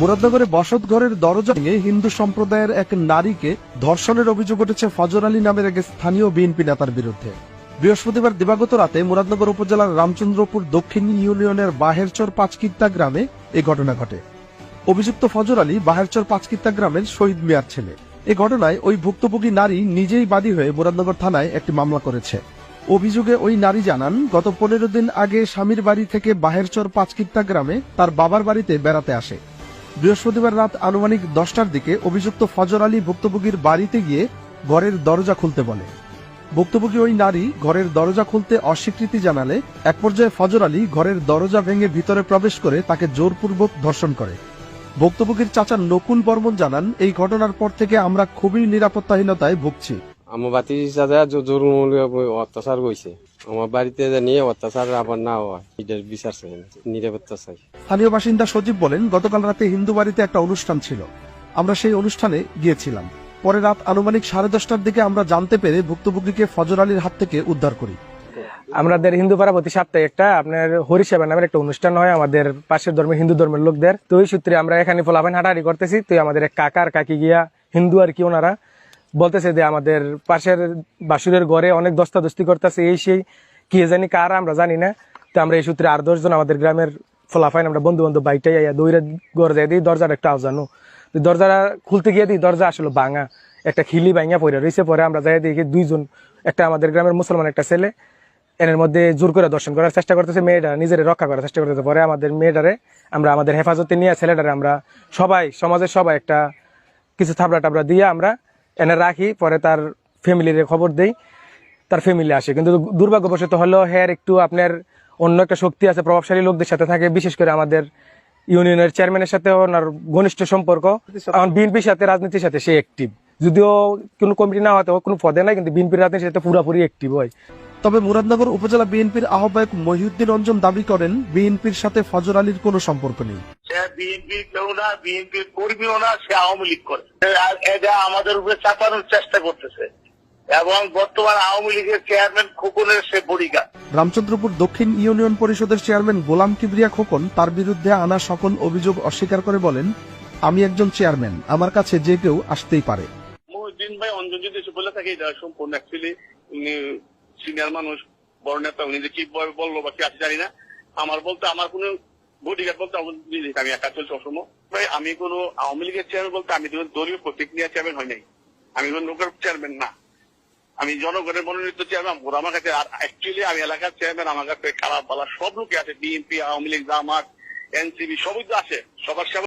মুরাদনগরে বসত ঘরের দরজা ভেঙে হিন্দু সম্প্রদায়ের এক নারীকে ধর্ষণের অভিযোগ উঠেছে ফজর আলী নামের এক স্থানীয় বিএনপি নেতার বিরুদ্ধে। বৃহস্পতিবার দিবাগত রাতে মুরাদনগর উপজেলার রামচন্দ্রপুর দক্ষিণ ইউনিয়নের বাহেরচর পাঁচকিত্তা গ্রামে এ ঘটনা ঘটে। অভিযুক্ত ফজর আলী বাহেরচর পাঁচকিত্তা গ্রামের শহীদ মিয়ার ছেলে। এ ঘটনায় ওই ভুক্তভোগী নারী নিজেই বাদী হয়ে মুরাদনগর থানায় একটি মামলা করেছে। অভিযোগে ওই নারী জানান, গত পনেরো দিন আগে স্বামীর বাড়ি থেকে বাহেরচর পাঁচকিত্তা গ্রামে তার বাবার বাড়িতে বেড়াতে আসে। বৃহস্পতিবার রাত আনুমানিক দশটার দিকে অভিযুক্ত ফজর আলী ভুক্তভোগীর বাড়িতে গিয়ে ঘরের দরজা খুলতে বলে। ভুক্তভোগী ওই নারী ঘরের দরজা খুলতে অস্বীকৃতি জানালে এক পর্যায়ে ফজর আলী ঘরের দরজা ভেঙে ভিতরে প্রবেশ করে তাকে জোরপূর্বক ধর্ষণ করে। ভুক্তভোগীর চাচা নকুল বর্মন জানান, এই ঘটনার পর থেকে আমরা খুবই নিরাপত্তাহীনতায় ভুগছি। আমার বাতি সাথে জোরমূলক অত্যাচার করছে আমার বাড়িতে নিয়ে অত্যাচার আবার না হয় এটার বিচার চাই নিরাপত্তা চাই। স্থানীয় বাসিন্দা সজীব বলেন গতকাল রাতে হিন্দু বাড়িতে একটা অনুষ্ঠান ছিল। আমরা সেই অনুষ্ঠানে গিয়েছিলাম। পরে রাত আনুমানিক সাড়ে দশটার দিকে আমরা জানতে পেরে ভুক্তভোগীকে ফজর আলীর হাত থেকে উদ্ধার করি। আমাদের হিন্দু পাড়া প্রতি সপ্তাহে একটা আপনার হরিসেবা নামের একটা অনুষ্ঠান হয় আমাদের পাশের ধর্মের হিন্দু ধর্মের লোকদের। তো ওই সূত্রে আমরা এখানে ফলাফান হাঁটাহাঁটি করতেছি। তো আমাদের এক কাকার কাকি গিয়া হিন্দু আর কি ওনারা বলতেছে যে আমাদের পাশের বাসুরের ঘরে অনেক দস্তা দস্তি করতেছে, এই সেই, কি জানি কার, আমরা জানি না। তো আমরা এই সূত্রে আর দশজন আমাদের গ্রামের ফলাফাইন, আমরা বন্ধু বান্ধব বাইটাই আইয়া দৌড়ে ঘরে যাই দিই দরজাটা একটা আওজানো তো দরজাটা খুলতে গিয়ে দিই, দরজা আসলে ভাঙা। একটা খিলি ভাঙা পড়ে রয়েছে পরে আমরা যাই দেখি দুইজন, একটা আমাদের গ্রামের মুসলমান, একটা ছেলে। এর মধ্যে জোর করে দর্শন করার চেষ্টা করতেছে, মেয়েটা নিজের রক্ষা করার চেষ্টা করতেছে। পরে আমাদের মেয়েটারে আমরা আমাদের হেফাজতে নিয়ে ছেলেটারে আমরা সবাই, সমাজের সবাই একটা কিছু থাবড়া টাবড়া দিয়ে আমরা এনে রাখি, পরে তার ফ্যামিলির খবর দেই, তার ফ্যামিলি আসে। কিন্তু দুর্ভাগ্যবশত হলো হ্যার একটু আপনার অন্য একটা শক্তি আছে, প্রভাবশালী লোকদের সাথে থাকে, বিশেষ করে আমাদের ইউনিয়নের চেয়ারম্যানের সাথে ওনার ঘনিষ্ঠ সম্পর্ক। এখন বিএনপির সাথে, রাজনীতির সাথে সে অ্যাক্টিভ যদিও কোনো কমিটি না হতে কোনো পদে নাই, কিন্তু বিএনপির রাজনীতির সাথে পুরোপুরি অ্যাক্টিভ হয়। তবে মুরাদনগর উপজেলা বিএনপির আহ্বায়ক মহিউদ্দিন অঞ্জন দাবি করেন, বিএনপির সাথে ফজর আলীর কোনো সম্পর্ক নেই। সে বিএনপির কেউ না বিএনপির কর্মীও না সে আওয়ামী লীগ করে। এটা আমাদের উপরে চাপানোর চেষ্টা করতেছে। এবং বর্তমান আওয়ামী লীগের চেয়ারম্যান খোকনের সে বডিগার্ড রামচন্দ্রপুর দক্ষিণ ইউনিয়ন পরিষদের চেয়ারম্যান গোলাম কিবরিয়া খোকন তার বিরুদ্ধে আনা সকল অভিযোগ অস্বীকার করে বলেন আমি একজন চেয়ারম্যান আমার কাছে যে কেউ আসতেই পারে। মহিউদ্দিন ভাই অঞ্জন যদি বলে থাকে এটা সম্পূর্ণ অ্যাকচুয়ালি সিনিয়র মানুষ বড় নেতা উনি যে কি বলল বা কি আছে জানি না। আমার বলতে আমার কোনো বডিগার্ড বলতে আমি একা চলছি অসম ভাই, আমি কোনো আওয়ামী লীগের চেয়ারম্যান বলতে আমি তো দলীয় প্রতিক্রিয়া চেয়ারম্যান হয় নাই। আমি কোনো লোকের চেয়ারম্যান না। আমি জনগণের মনোনীত চেয়ারম্যান ওরা আমার কাছে আর অ্যাকচুয়ালি আমি এলাকার চেয়ারম্যান আমার কাছে খারাপ বলা সব লোকে আছে। বিএনপি আওয়ামী লীগ, জামাত এনসিবি সবই তো আছে। সবার সেবা